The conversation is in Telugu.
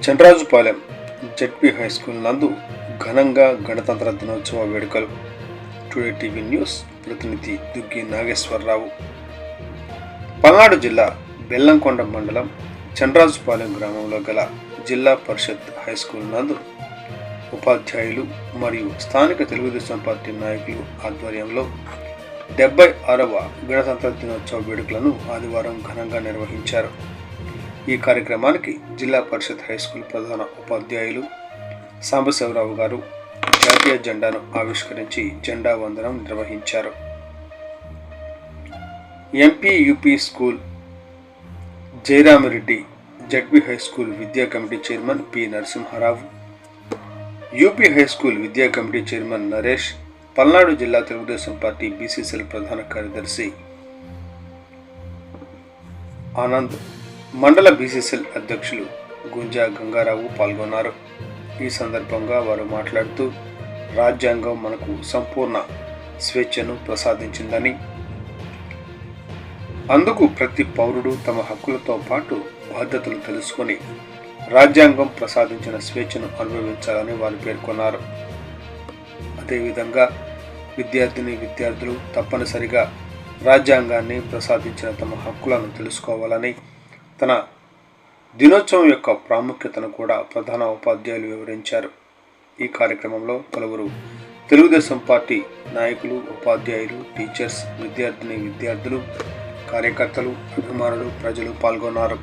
చంద్రాజుపాలెం జెడ్పీ హై స్కూల్ నందు ఘనంగా గణతంత్ర దినోత్సవ వేడుకలు. టుడే టీవీ న్యూస్ ప్రతినిధి దుగ్గి నాగేశ్వరరావు. పల్నాడు జిల్లా బెల్లంకొండ మండలం చంద్రాజుపాలెం గ్రామంలో గల జిల్లా పరిషత్ హై స్కూల్ నందు ఉపాధ్యాయులు మరియు స్థానిక తెలుగుదేశం పార్టీ నాయకులు ఆధ్వర్యంలో డెబ్బై ఆరవ గణతంత్ర దినోత్సవ వేడుకలను ఆదివారం ఘనంగా నిర్వహించారు. ఈ కార్యక్రమానికి జిల్లా పరిషత్ హై స్కూల్ ప్రధాన ఉపాధ్యాయులు సాంబశివరావు గారు జాతీయ జెండాను ఆవిష్కరించి జెండా వందనం నిర్వహించారు. MP UP school Jayaramireddy ZP high school విద్యా committee chairman P Narasimharao UP high school విద్యా కమిటీ చైర్మన్ నరేష్ పల్నాడు జిల్లా తెలుగుదేశం పార్టీ బీసీసీఎల్ ప్రధాన కార్యదర్శి ఆనంద్ మండల బీసీసీఎల్ అధ్యక్షులు గుంజా గంగారావు పాల్గొన్నారు. ఈ సందర్భంగా వారు మాట్లాడుతూ రాజ్యాంగం మనకు సంపూర్ణ స్వేచ్ఛను ప్రసాదించిందని అందుకు ప్రతి పౌరుడు తమ హక్కులతో పాటు బాధ్యతలు తెలుసుకొని రాజ్యాంగం ప్రసాదించిన స్వేచ్ఛను అనుభవించాలని వారు పేర్కొన్నారు. అదేవిధంగా విద్యార్థిని విద్యార్థులు తప్పనిసరిగా రాజ్యాంగాన్ని ప్రసాదించిన తమ హక్కులను తెలుసుకోవాలని తన దినోత్సవం యొక్క ప్రాముఖ్యతను కూడా ప్రధాన ఉపాధ్యాయులు వివరించారు. ఈ కార్యక్రమంలో పలువురు తెలుగుదేశం పార్టీ నాయకులు ఉపాధ్యాయులు టీచర్స్ విద్యార్థిని విద్యార్థులు కార్యకర్తలు అభిమానులు ప్రజలు పాల్గొన్నారు.